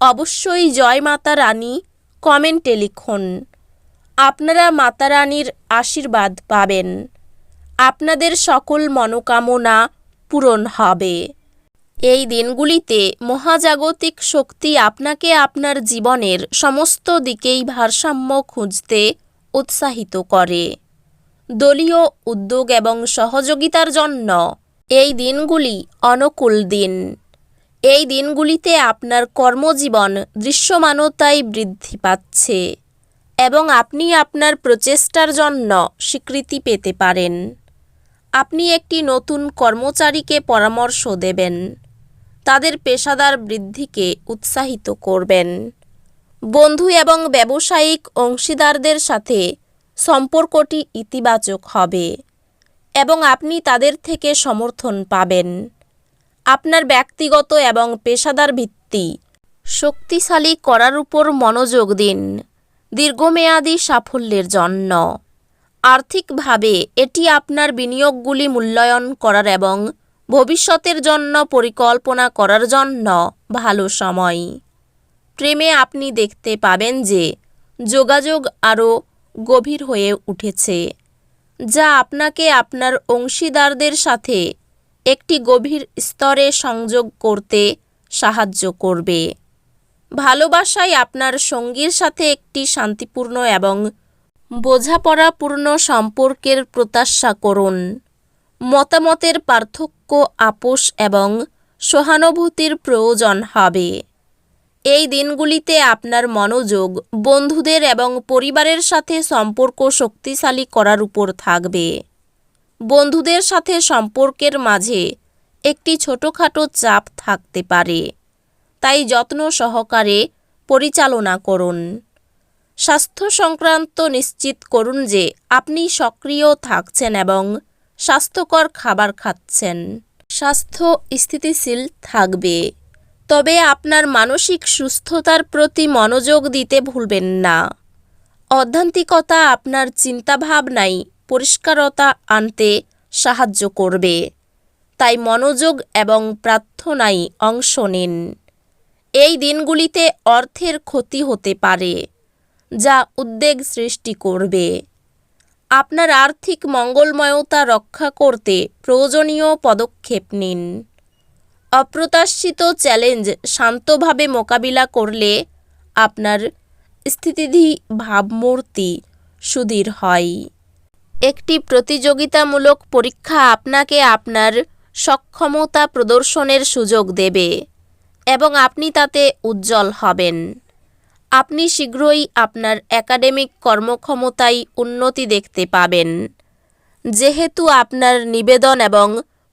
অবশ্যই জয় মাতা রানী, কমেন্টে লিখুন। আপনারা মাতা রানীর আশীর্বাদ পাবেন। আপনাদের সকল মনোকামনা পূরণ হবে। এই দিনগুলিতে মহাজাগতিক শক্তি আপনাকে আপনার জীবনের সমস্ত দিকেই ভারসাম্য খুঁজতে উৎসাহিত করে। দলীয় উদ্যোগ এবং সহযোগিতার জন্য এই দিনগুলি অনুকূল দিন। এই দিনগুলিতে আপনার কর্মজীবন দৃশ্যমানতায় বৃদ্ধি পাচ্ছে এবং আপনি আপনার প্রচেষ্টার জন্য স্বীকৃতি পেতে পারেন। আপনি একটি নতুন কর্মচারীকে পরামর্শ দেবেন। তাদের পেশাদার বৃদ্ধিকে উৎসাহিত করবেন। বন্ধু এবং ব্যবসায়িক অংশীদারদের সাথে সম্পর্কটি ইতিবাচক হবে এবং আপনি তাদের থেকে সমর্থন পাবেন। আপনার ব্যক্তিগত এবং পেশাদার ভিত্তি। শক্তিশালী করার উপর মনোযোগ দিন। দীর্ঘমেয়াদী সাফল্যের জন্য। আর্থিকভাবে এটি আপনার বিনিয়োগগুলি মূল্যায়ন করার এবং ভবিষ্যতের জন্য পরিকল্পনা করার জন্য ভালো সময়। প্রেমে আপনি দেখতে পাবেন যে যোগাযোগ আরও গভীর হয়ে উঠেছে, যা আপনাকে আপনার অংশীদারদের সাথে একটি গভীর স্তরে সংযোগ করতে সাহায্য করবে। ভালোবাসায় আপনার সঙ্গীর সাথে একটি শান্তিপূর্ণ এবং বোঝাপড়াপূর্ণ সম্পর্কের প্রত্যাশা করুন। মতামতের পার্থক্য আপোষ এবং সহানুভূতির প্রয়োজন হবে। এই দিনগুলিতে আপনার মনোযোগ বন্ধুদের এবং পরিবারের সাথে সম্পর্ক শক্তিশালী করার উপর থাকবে। বন্ধুদের সাথে সম্পর্কের মাঝে একটি ছোটোখাটো চাপ থাকতে পারে। তাই যত্ন সহকারে পরিচালনা করুন। স্বাস্থ্য সংক্রান্ত নিশ্চিত করুন যে আপনি সক্রিয় থাকছেন এবং স্বাস্থ্যকর খাবার খাচ্ছেন। স্বাস্থ্য স্থিতিশীল থাকবে। তবে আপনার মানসিক সুস্থতার প্রতি মনোযোগ দিতে ভুলবেন না। অধ্যান্তিকতা আপনার চিন্তাভাবনায় পরিষ্কারতা আনতে সাহায্য করবে। তাই মনোযোগ এবং প্রার্থনায় অংশ নিন। এই দিনগুলিতে অর্থের ক্ষতি হতে পারে, যা উদ্বেগ সৃষ্টি করবে। আপনার আর্থিক মঙ্গলময়তা রক্ষা করতে প্রয়োজনীয় পদক্ষেপ নিন। অপ্রত্যাশিত চ্যালেঞ্জ শান্তভাবে মোকাবিলা করলে আপনার স্থিতিধি ভাবমূর্তি সুদৃঢ় হয়। একটি প্রতিযোগিতামূলক পরীক্ষা আপনাকে আপনার সক্ষমতা প্রদর্শনের সুযোগ দেবে এবং আপনি তাতে উজ্জ্বল হবেন। আপনি শীঘ্রই আপনার একাডেমিক কর্মক্ষমতায় উন্নতি দেখতে পাবেন। যেহেতু আপনার নিবেদন এবং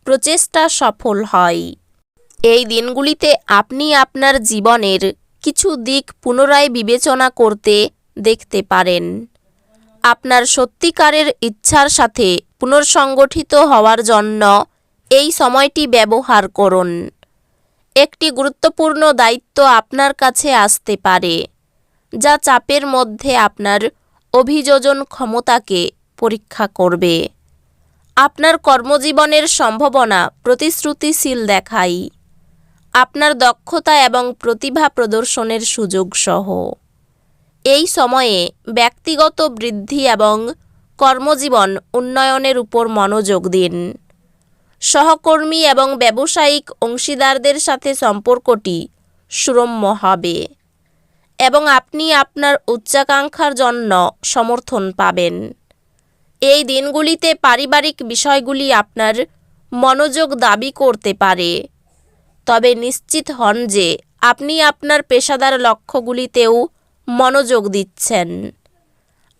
প্রচেষ্টা সফল হয়, এই দিনগুলিতে আপনি আপনার জীবনের কিছু দিক পুনরায় বিবেচনা করতে দেখতে পারেন। আপনার সত্যিকারের ইচ্ছার সাথে পুনর্সংগঠিত হওয়ার জন্য এই সময়টি ব্যবহার করুন। একটি গুরুত্বপূর্ণ দায়িত্ব আপনার কাছে আসতে পারে, যা চাপের মধ্যে আপনার অভিযোজন ক্ষমতাকে পরীক্ষা করবে। আপনার কর্মজীবনের সম্ভাবনা প্রতিশ্রুতিশীল দেখাই। আপনার দক্ষতা এবং প্রতিভা প্রদর্শনের সুযোগ সহ। এই সময়ে ব্যক্তিগত বৃদ্ধি এবং কর্মজীবন উন্নয়নের উপর মনোযোগ দিন। সহকর্মী এবং ব্যবসায়িক অংশীদারদের সাথে সম্পর্কটি সুরম্য হবে এবং আপনি আপনার উচ্চাকাঙ্ক্ষার জন্য সমর্থন পাবেন। এই দিনগুলিতে পারিবারিক বিষয়গুলি আপনার মনোযোগ দাবি করতে পারে। তবে নিশ্চিত হন যে আপনি আপনার পেশাদার লক্ষ্যগুলিতেও মনোযোগ দিচ্ছেন।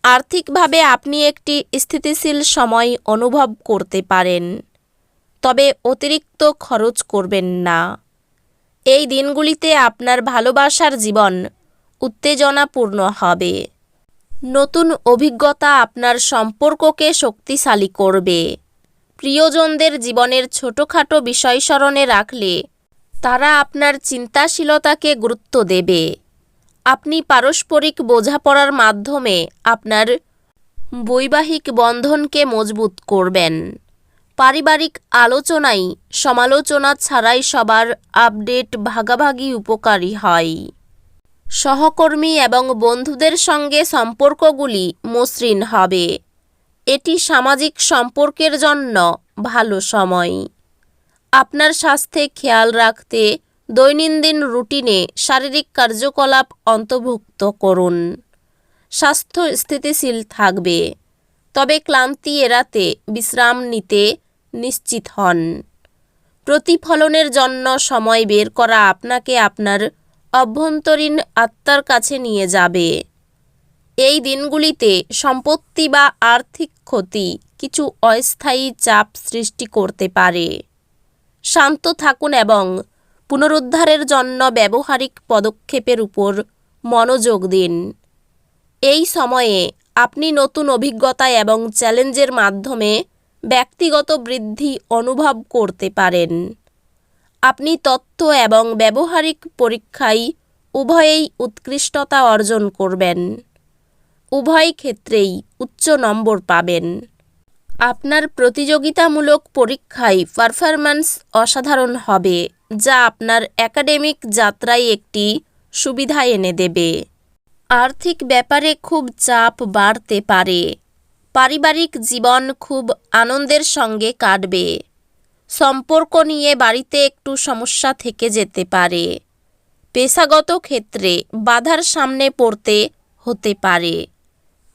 আর্থিকভাবে আপনি একটি স্থিতিশীল সময় অনুভব করতে পারেন, তবে অতিরিক্ত খরচ করবেন না। এই দিনগুলিতে আপনার ভালোবাসার জীবন উত্তেজনাপূর্ণ হবে। নতুন অভিজ্ঞতা আপনার সম্পর্ককে শক্তিশালী করবে। প্রিয়জনদের জীবনের ছোটোখাটো বিষয় স্মরণে রাখলে তারা আপনার চিন্তাশীলতাকে গুরুত্ব দেবে। আপনি পারস্পরিক বোঝাপড়ার মাধ্যমে আপনার বৈবাহিক বন্ধনকে মজবুত করবেন। পারিবারিক আলোচনাই সমালোচনা ছাড়াই সবার আপডেট ভাগাভাগি উপকারী হয়। সহকর্মী এবং বন্ধুদের সঙ্গে সম্পর্কগুলি মসৃণ হবে। এটি সামাজিক সম্পর্কের জন্য ভালো সময়। আপনার স্বাস্থ্যে খেয়াল রাখতে দৈনন্দিন রুটিনে শারীরিক কার্যকলাপ অন্তর্ভুক্ত করুন। স্বাস্থ্য স্থিতিশীল থাকবে, তবে ক্লান্তি এড়াতে বিশ্রাম নিতে নিশ্চিত হন। প্রতিফলনের জন্য সময় বের করা আপনাকে আপনার অভ্যন্তরীণ আত্মার কাছে নিয়ে যাবে। এই দিনগুলিতে সম্পত্তি বা আর্থিক ক্ষতি কিছু অস্থায়ী চাপ সৃষ্টি করতে পারে। শান্ত থাকুন এবং পুনরুদ্ধারের জন্য ব্যবহারিক পদক্ষেপের উপর মনোযোগ দিন। এই সময়ে আপনি নতুন অভিজ্ঞতা এবং চ্যালেঞ্জের মাধ্যমে ব্যক্তিগত বৃদ্ধি অনুভব করতে পারেন। আপনি তথ্য এবং ব্যবহারিক পরীক্ষায় উভয়েই উৎকৃষ্টতা অর্জন করবেন। উভয় ক্ষেত্রেই উচ্চ নম্বর পাবেন। আপনার প্রতিযোগিতামূলক পরীক্ষায় পারফরম্যান্স অসাধারণ হবে, যা আপনার একাডেমিক যাত্রায় একটি সুবিধা এনে দেবে। আর্থিক ব্যাপারে খুব চাপ বাড়তে পারে। পারিবারিক জীবন খুব আনন্দের সঙ্গে কাটবে। সম্পর্ক নিয়ে বাড়িতে একটু সমস্যা থেকে যেতে পারে। পেশাগত ক্ষেত্রে বাধার সামনে পড়তে হতে পারে।